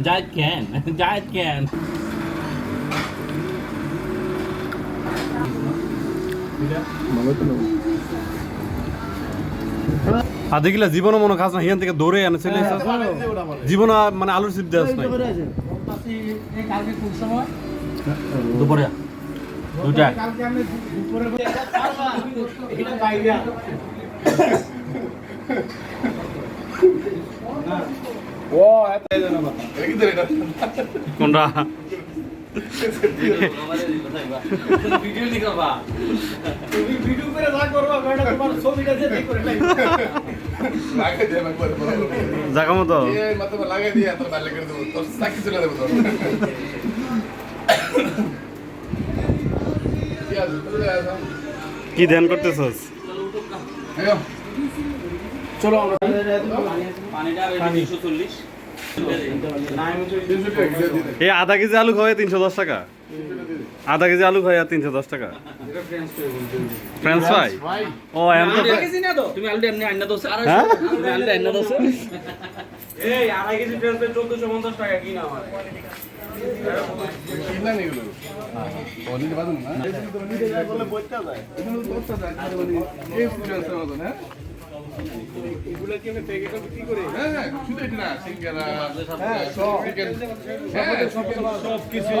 Jat can Jat can मनो আর দেখিলা জীবনও মনে খাস না হিয়ান থেকে দৌড়ে আনে চলে জীবন মানে আলুর সিপ দেওয়াস নাই। দুপুরে দুটা কোনটা? ভিডিও নিকাবা জাগা মতো? লাগাই দিয়ে এত ভালো করে দেবো। তোর চাকরি চলে দেবো তোর। কি ধ্যান করতেছস? চলো আমরা চল্লিশ। এই আধা কেজি আলু খাওয়াই তিনশো দশ টাকা। আধা কেজি আলু খাওয়াই তিনশো দশ টাকা। ফ্রেঞ্চ ফ্রাই ও এম তো তুমি আলু এমনি আন্না হ্যাঁ? তুমি আলু আন্না এই আড়াই কেজি চোদ্দশো পঞ্চাশ টাকা কিনা আমার। যায় এই সব। চিকেন হ্যাঁ সব কিছু